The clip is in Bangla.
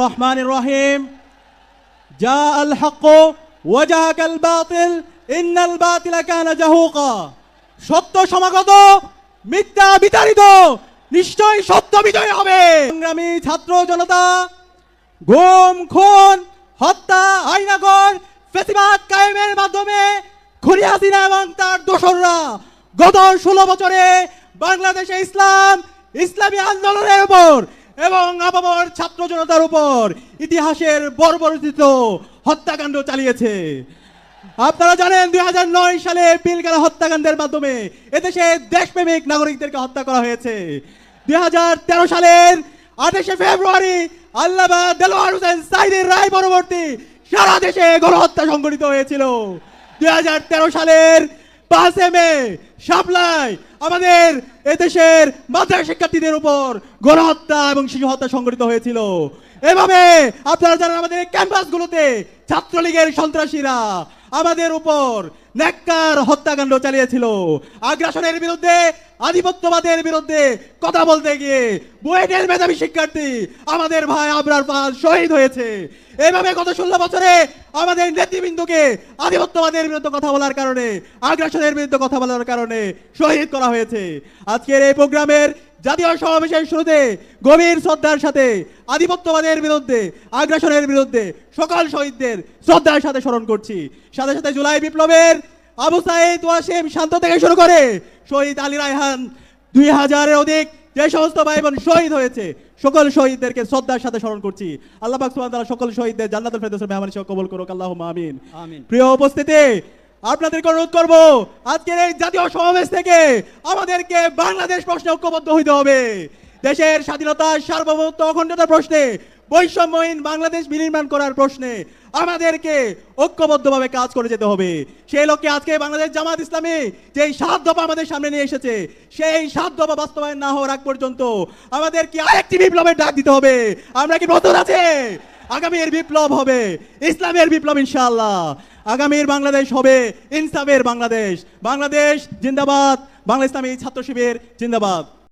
রহমান রহিম যা সত্য সমাগত, মিথ্যা বিতাড়িত, নিশ্চয় সত্য বিজয় হবে। সংগ্রামী ছাত্র জনতা ঘুম খুন, হত্যা, আইনাগর, ফেসিবাদ কায়েমের মাধ্যমে খুনি হাসিনা এবং তার দোসররা গত ষোলো বছরে বাংলাদেশে ইসলাম, ইসলামী আন্দোলনের উপর এবং আপামর ছাত্র জনতার উপর ইতিহাসের বর্বরচিত হত্যাকাণ্ড চালিয়েছে। আপনারা জানেন, দুই হাজার নয় সালে পিলগালা হত্যাকাণ্ডের মাধ্যমে এদেশে দেশপ্রেমিক নাগরিকদেরকে হত্যা করা হয়েছে। দুই হাজার তেরো সালের আঠাশে ফেব্রুয়ারি আল্লামা দেলোয়ার হোসেন রায় পরবর্তী সারা দেশে গণহত্যা সংঘটিত হয়েছিল। দুই হাজার তেরো সালের পাঁচে মে সাপ্লাই আমাদের এদেশের মাদ্রাসা শিক্ষার্থীদের উপর গণহত্যা এবং শিশু হত্যা সংঘটিত হয়েছিল। এভাবে আপনারা জানেন আমাদের ক্যাম্পাসগুলোতে ছাত্রলীগের সন্ত্রাসীরা আমাদের উপর নেককার হত্যাকাণ্ড চালিয়েছিল। আগ্রাসনের বিরুদ্ধে, আধিপত্যবাদের বিরুদ্ধে কথা বলতে গিয়ে বুয়েটের মেধাবী শিক্ষার্থী আমাদের ভাই আবরার পাল শহীদ হয়েছে। এভাবে গত ষোলো বছরে আমাদের নেতৃবৃন্দকে আধিপত্যবাদের বিরুদ্ধে কথা বলার কারণে, আগ্রাসনের বিরুদ্ধে কথা বলার কারণে শহীদ করা হয়েছে। আজকের এই প্রোগ্রামের জাতীয় সমাবেশের শুরুতে গভীর শ্রদ্ধার সাথে আধিপত্যবাদের বিরুদ্ধে আগ্রাসনের বিরুদ্ধে সকল শহীদদের শ্রদ্ধার সাথে স্মরণ করছি। সাথে সাথে জুলাই বিপ্লবের আবু সাইদ ওয়াসিম শান্ত থেকে শুরু করে শহীদ আলী রায়হান দুই হাজারের অধিক যে সমস্ত ভাই বোন শহীদ হয়েছে সকল শহীদদেরকে শ্রদ্ধার সাথে স্মরণ করছি। আল্লাহ পাক সুবহানাহু তাআলা সকল শহীদদের জান্নাতুল ফেরদৌসের মেহমান হিসেবে কবুল করুক আল্লাহুম্মা আমিন। আমিন। প্রিয় উপস্থিতি আপনাদেরকে অনুরোধ করব, আজকের এই জাতীয় সমাবেশ থেকে আমাদেরকে বাংলাদেশ প্রশ্নে ঐক্যবদ্ধ হইতে হবে। দেশের স্বাধীনতা সার্বভৌমত্ব অখণ্ডতার প্রশ্নে, বৈষম্যহীন বাংলাদেশ বিনির্মাণ করার প্রশ্নে আমাদেরকে ঐক্যবদ্ধভাবে কাজ করে যেতে হবে। সেই লক্ষ্যে আজকে বাংলাদেশ জামাত ইসলামী যেই সাত দফা আমাদের সামনে নিয়ে এসেছে, সেই সাত দফা বাস্তবায়ন না হওয়ার আগ পর্যন্ত আমাদেরকে আরেকটি বিপ্লবের ডাক দিতে হবে। আমরা কি প্রস্তুত আছে? আগামীর বিপ্লব হবে। ইসলামের বিপ্লব ইনশাআল্লাহ। আগামীর বাংলাদেশ হবে ইনসাফের বাংলাদেশ। বাংলাদেশ জিন্দাবাদ। বাংলা ইসলামী ছাত্র শিবির জিন্দাবাদ।